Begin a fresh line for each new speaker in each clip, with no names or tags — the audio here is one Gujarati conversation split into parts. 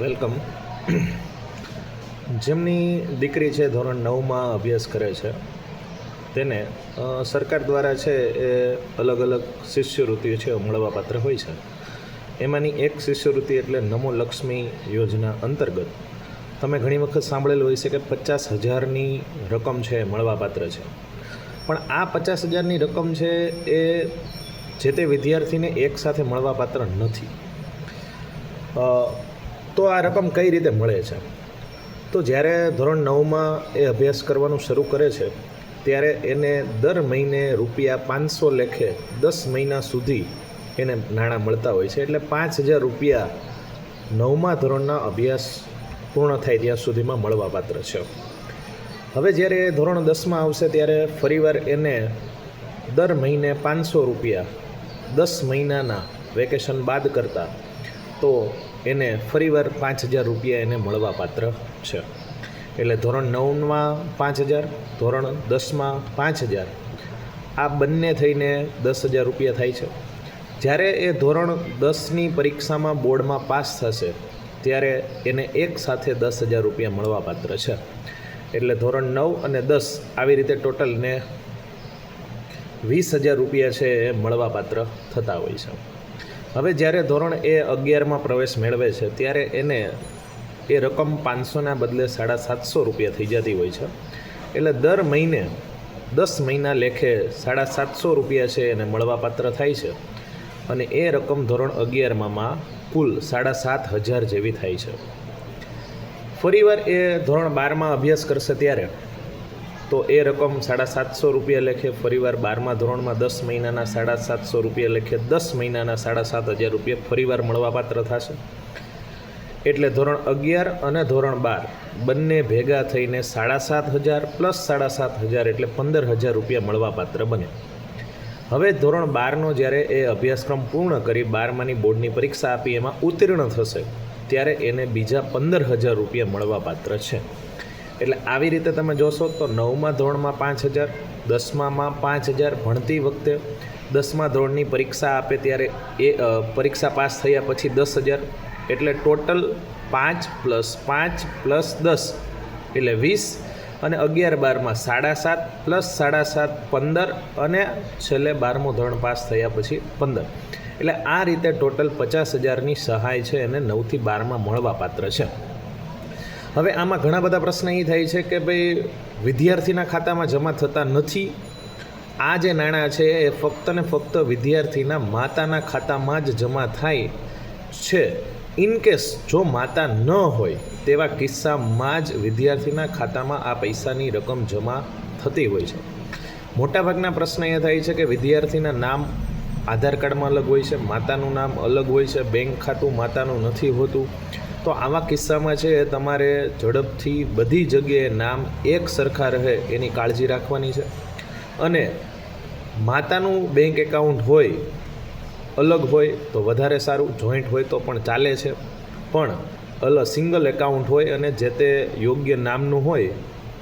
વેલકમ. જેમની દીકરી છે ધોરણ નવમાં અભ્યાસ કરે છે, તેને સરકાર દ્વારા છે એ અલગ અલગ શિષ્યવૃત્તિ છે મળવાપાત્ર હોય છે. એમાંની એક શિષ્યવૃત્તિ એટલે નમો લક્ષ્મી યોજના અંતર્ગત. તમે ઘણી વખત સાંભળેલું હોય છે કે પચાસ હજારની રકમ છે મળવાપાત્ર છે. પણ આ પચાસ હજારની રકમ છે એ જે તે વિદ્યાર્થીને એકસાથે મળવાપાત્ર નથી. તો આ રકમ કઈ રીતે મળે છે? તો જ્યારે ધોરણ નવમાં એ અભ્યાસ કરવાનું શરૂ કરે છે, ત્યારે એને દર મહિને રૂપિયા પાંચસો લેખે દસ મહિના સુધી એને નાણાં મળતા હોય છે. એટલે પાંચ હજાર રૂપિયા નવમા ધોરણના અભ્યાસ પૂર્ણ થાય ત્યાં સુધીમાં મળવાપાત્ર છે. હવે જ્યારે એ ધોરણ દસમાં આવશે, ત્યારે ફરીવાર એને દર મહિને પાંચસો રૂપિયા દસ મહિનાના વેકેશન બાદ કરતાં, તો એને ફરીવાર પાંચ હજાર રૂપિયા એને મળવાપાત્ર છે. એટલે ધોરણ નવમાં પાંચ હજાર, ધોરણ દસમાં પાંચ હજાર. આ બંને થઈને દસ હજાર રૂપિયા થાય છે. જ્યારે એ ધોરણ દસની પરીક્ષામાં બોર્ડમાં પાસ થશે, ત્યારે એને એક સાથે દસ હજાર રૂપિયા મળવાપાત્ર છે. એટલે ધોરણ નવ અને દસ આવી રીતે ટોટલને વીસ હજાર રૂપિયા છે એ મળવાપાત્ર થતા હોય છે. હવે જ્યારે ધોરણ એ અગિયારમાં પ્રવેશ મેળવે છે, ત્યારે એને એ રકમ પાંચસોના બદલે સાડા સાતસો રૂપિયા થઈ જતી હોય છે. એટલે દર મહિને, દસ મહિના લેખે સાડા સાતસો રૂપિયા છે એને મળવાપાત્ર થાય છે. અને એ રકમ ધોરણ અગિયારમાં કુલ સાડા સાત હજાર જેવી થાય છે. ફરીવાર એ ધોરણ બારમાં અભ્યાસ કરશે ત્યારે તો એ રકમ સાડા સાતસો રૂપિયા લેખે ફરીવાર બારમા ધોરણમાં દસ મહિનાના સાડા સાતસો રૂપિયા લેખે દસ મહિનાના સાડા સાત હજાર રૂપિયા ફરીવાર મળવાપાત્ર થશે. એટલે ધોરણ અગિયાર અને ધોરણ બાર બંને ભેગા થઈને સાડા સાત હજાર પ્લસ સાડા સાત હજાર એટલે પંદર હજાર રૂપિયા મળવાપાત્ર બને હવે ધોરણ બારનો જ્યારે એ અભ્યાસક્રમ પૂર્ણ કરી બારમાની બોર્ડની પરીક્ષા આપી એમાં ઉત્તીર્ણ થશે, ત્યારે એને બીજા પંદર હજાર રૂપિયા મળવાપાત્ર છે. એટલે આવી રીતે તમે જોશો તો નવમા ધોરણમાં પાંચ હજાર, દસમામાં પાંચ હજાર ભણતી વખતે દસમા ધોરણની પરીક્ષા આપે ત્યારે એ પરીક્ષા પાસ થયા પછી દસ હજાર, એટલે ટોટલ પાંચ પ્લસ પાંચ પ્લસ દસ, એટલે વીસ, અને અગિયાર બારમાં સાડા સાત પ્લસ સાડા સાત પંદર, અને છેલ્લે બારમું ધોરણ પાસ થયા પછી પંદર. એટલે આ રીતે ટોટલ પચાસ હજારની સહાય છે એને નવથી બારમાં મળવાપાત્ર છે. હવે આમાં ઘણા બધા પ્રશ્ન એ થાય છે કે ભાઈ, વિદ્યાર્થીના ખાતામાં જમા થતા નથી. આ જે નાણાં છે એ ફક્ત ને ફક્ત વિદ્યાર્થીના માતાના ખાતામાં જ જમા થાય છે. ઇન કેસ જો માતા ન હોય, તેવા કિસ્સામાં જ વિદ્યાર્થીના ખાતામાં આ પૈસાની રકમ જમા થતી હોય છે. મોટાભાગના પ્રશ્ન એ થાય છે કે વિદ્યાર્થીના નામ આધાર કાર્ડમાં અલગ હોય છે, માતાનું નામ અલગ હોય છે, બેંક ખાતું માતાનું નથી હોતું. તો આવા કિસ્સામાં છે, તમારે ઝડપથી બધી જગ્યાએ નામ એક સરખા રહે એની કાળજી રાખવાની છે. અને માતાનું બેંક એકાઉન્ટ હોય, અલગ હોય, તો વધારે સારું જોઈન્ટ હોય તો પણ ચાલે છે. પણ અલ સિંગલ એકાઉન્ટ હોય અને જે તે યોગ્ય નામનું હોય,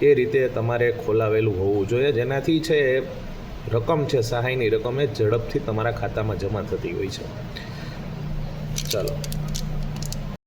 એ રીતે તમારે ખોલાવેલું હોવું જોઈએ. જેનાથી છે એ રકમ છે, સહાયની રકમ એ ઝડપથી તમારા ખાતામાં જમા થતી હોય છે. ચાલો.